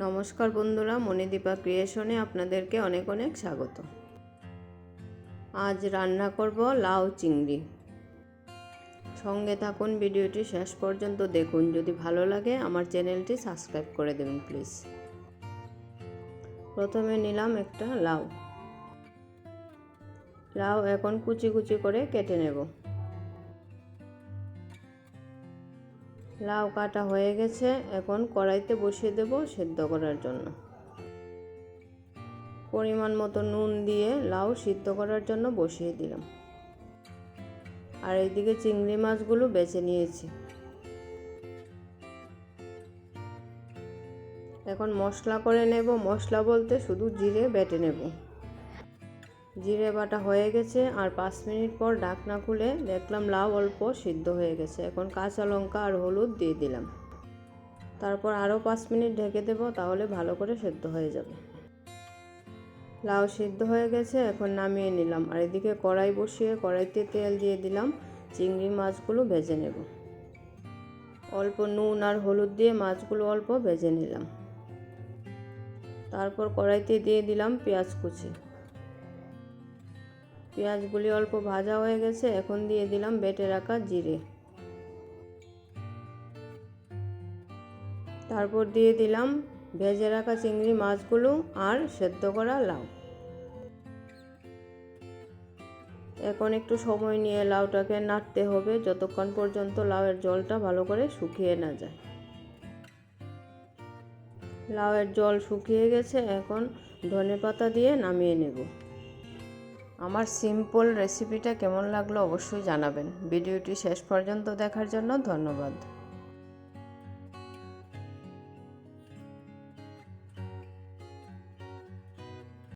নমস্কার বন্ধুরা, মণিদীপা ক্রিয়েশনে আপনাদেরকে অনেক অনেক স্বাগত। আজ রান্না করব লাউ চিংড়ি। সঙ্গে থাকুন, ভিডিওটি শেষ পর্যন্ত দেখুন। যদি ভালো লাগে, আমার চ্যানেলটি সাবস্ক্রাইব করে দেবেন, প্লিজ। প্রথমে নিলাম একটা লাউ। লাউ এখন কুচি কুচি করে কেটে নেব। লাউ কাটা হয়ে গেছে, এখন কড়াইতে বসিয়ে দেব সেদ্ধ করার জন্য। পরিমাণ মতো নুন দিয়ে লাউ সিদ্ধ করার জন্য বসিয়ে দিলাম। আর এইদিকে চিংড়ি মাছগুলো বেছে নিয়েছি। এখন মশলা করে নেব। মশলা বলতে শুধু জিরে বেটে নেব। জিরে বাটা হয়ে গেছে আর পাঁচ মিনিট পর ঢাকনা খুলে দেখলাম লাউ অল্প সিদ্ধ হয়ে গেছে। এখন কাঁচা লঙ্কা আর হলুদ দিয়ে দিলাম। তারপর আরও পাঁচ মিনিট ঢেকে দেবো, তাহলে ভালো করে সেদ্ধ হয়ে যাবে। লাউ সিদ্ধ হয়ে গেছে, এখন নামিয়ে নিলাম। আর এদিকে কড়াই বসিয়ে কড়াইতে তেল দিয়ে দিলাম। চিংড়ি মাছগুলো ভেজে নেব। অল্প নুন আর হলুদ দিয়ে মাছগুলো অল্প ভেজে নিলাম। তারপর কড়াইতে দিয়ে দিলাম পেঁয়াজ কুচি। পেঁয়াজগুলি অল্প ভাজা হয়ে গেছে, এখন দিয়ে দিলাম বেটে রাখা জিরে। তারপর দিয়ে দিলাম ভেজে রাখা চিংড়ি মাছগুলো আর সেদ্ধ করা লাউ। এখন একটু সময় নিয়ে লাউটাকে নাড়তে হবে, যতক্ষণ পর্যন্ত লাউয়ের জলটা ভালো করে শুকিয়ে না যায়। লাউয়ের জল শুকিয়ে গেছে, এখন ধনে পাতা দিয়ে নামিয়ে নেব। আমার সিম্পল রেসিপিটা কেমন লাগল অবশ্যই জানাবেন। ভিডিওটি শেষ পর্যন্ত দেখার জন্য ধন্যবাদ।